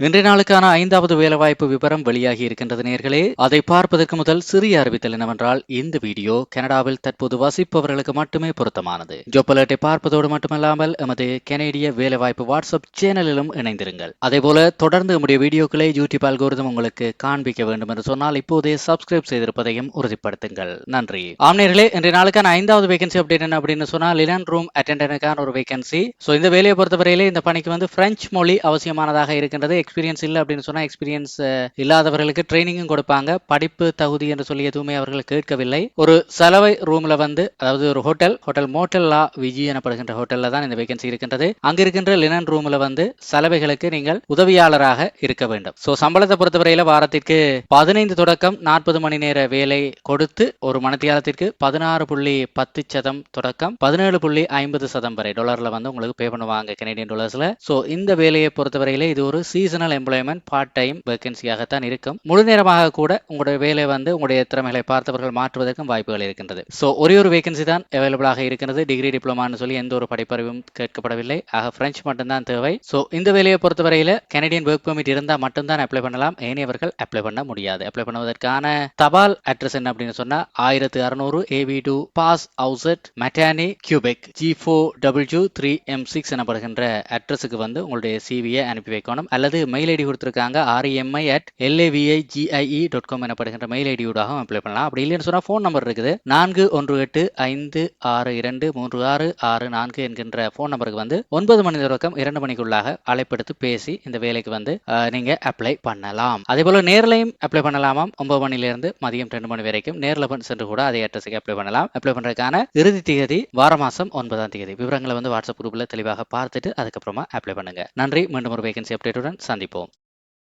இன்றைய நாளுக்கான ஐந்தாவது வேலைவாய்ப்பு விவரம் வெளியாகி இருக்கின்றது நேர்களே. அதை பார்ப்பதற்கு முதல் சிறிய அறிவித்தல் என்னவென்றால் இந்த வீடியோ கனடாவில் தற்போது வசிப்பவர்களுக்கு மட்டுமே பொருத்தமானது. ஜொப்பலட்டை பார்ப்பதோடு மட்டுமல்லாமல் எமது கனேடிய வேலைவாய்ப்பு வாட்ஸ்அப் சேனலிலும் இணைந்திருங்கள். அதே போல தொடர்ந்து நம்முடைய வீடியோக்களை யூடியூப் அல்கோரிதம் உங்களுக்கு காண்பிக்க வேண்டும் என்று சொன்னால் இப்போதே சப்ஸ்கிரைப் செய்திருப்பதையும் உறுதிப்படுத்துங்கள். நன்றி. ஆம்நேர்களே இன்றைய நாளுக்கான ஐந்தாவது வேகன்சி அப்டேட் என்ன அப்படின்னு சொன்னால் லினன் ரூம் அட்டெண்டனுக்கான ஒரு வேகன்சி ஸோ இந்த வேலையை பொறுத்தவரையிலே இந்த பணிக்கு வந்து பிரெஞ்சு மொழி அவசியமானதாக இருக்கின்றது. எக்ஸ்பீரியன்ஸ் இல்லை அப்படின்னு சொன்னால் எக்ஸ்பீரியன்ஸ் இல்லாதவர்களுக்கு ட்ரைனிங்கும் கொடுப்பாங்க. படிப்பு தகுதி என்று சொல்லி எதுவுமே அவர்கள் கேட்கவில்லை. ஒரு சலவை ரூம்ல வந்து அதாவது ஒரு ஹோட்டல் ஹோட்டல் மோட்டல்லா விஜி எனப்படுகின்ற ஹோட்டல்ல தான் இந்த வேகன்சி இருக்கின்றது. அங்க இருக்கின்ற லினன் ரூம்ல வந்து சலவைகளுக்கு நீங்கள் உதவியாளராக இருக்க வேண்டும். ஸோ சம்பளத்தை பொறுத்தவரையில வாரத்திற்கு பதினைந்து தொடக்கம் நாற்பது மணி நேர வேலை கொடுத்து ஒரு மனத்தியாலத்திற்கு பதினாறு புள்ளி பத்து சதம் தொடக்கம் பதினேழு புள்ளி ஐம்பது சதம் வரை டாலர்ல வந்து உங்களுக்கு பே பண்ணுவாங்க கெனடியன் டாலர்ஸ்ல ஸோ இந்த வேலையை பொறுத்தவரையில இது ஒரு season seasonal employment part time வேகன்சியாகத்தான் இருக்கும். முழு நேரமாக கூட உங்களுடைய வேலை வந்து உங்களுடைய திறமைகளை பார்த்தவர்கள் மாற்றுவதற்கும் வாய்ப்புகள் இருக்கின்றது. ஸோ ஒரே ஒரு வேகன்சி தான் அவைலபிளாக இருக்கிறது டிகிரி டிப்ளமான்னு சொல்லி எந்த ஒரு படிப்பறிவும் கேட்கப்படவில்லை. ஆக பிரெஞ்சு மட்டும்தான் தேவை. ஸோ இந்த வேலையை பொறுத்தவரையில் கனடியன் ஒர்க் பெர்மிட் இருந்தால் மட்டும்தான் அப்ளை பண்ணலாம். ஏனையவர்கள் அப்ளை பண்ண முடியாது. அப்ளை பண்ணுவதற்கான தபால் அட்ரஸ் என்ன அப்படின்னு சொன்னா ஆயிரத்து அறுநூறு ஏவி டூ பாஸ் அவுசட் மெட்டானி Quebec G four W three M six எனப்படுகின்ற அட்ரஸுக்கு வந்து உங்களுடைய சிவியை அனுப்பி வைக்கணும். அல்லது மெயில் ஐடி கொடுத்துருக்காங்க. REMI at LAVI GIE dot com எனப்படுகின்ற மெயில் ஐடியூடாகவும் அப்ளை பண்ணலாம். அப்படி இல்லைன்னு சொன்னால் ஃபோன் நம்பர் இருக்குது. நான்கு ஒன்று எட்டு ஐந்து ஆறு இரண்டு மூன்று ஆறு ஆறு நான்கு என்கின்ற ஃபோன் நம்பருக்கு வந்து ஒன்பது மணி தொடக்கம் இரண்டு மணிக்குள்ளாக அழைப்படுத்து பேசி இந்த வேலைக்கு வந்து நீங்கள் நீங்க அப்ளை பண்ணலாம். அதே போல நேர்லையும் அப்ளை பண்ணலாமாம். ஒன்பது மணிலேருந்து மதியம் ரெண்டு மணி வரைக்கும் நேரில் சென்று கூட அதே அட்ரஸுக்கு அப்ளை பண்ணலாம். அப்ளை பண்ணுறதுக்கான இறுதி தேதி வார மாதம் ஒன்பதாம் தேதி. விவரங்களை வந்து வாட்ஸ்அப் குரூப்பில் தெளிவாக பார்த்துட்டு அதுக்கப்புறமா அப்ளை பண்ணுங்க. நன்றி. மீண்டும் ஒரு வேகன்சி அப்டேட்டுடன் சந்திப்போம்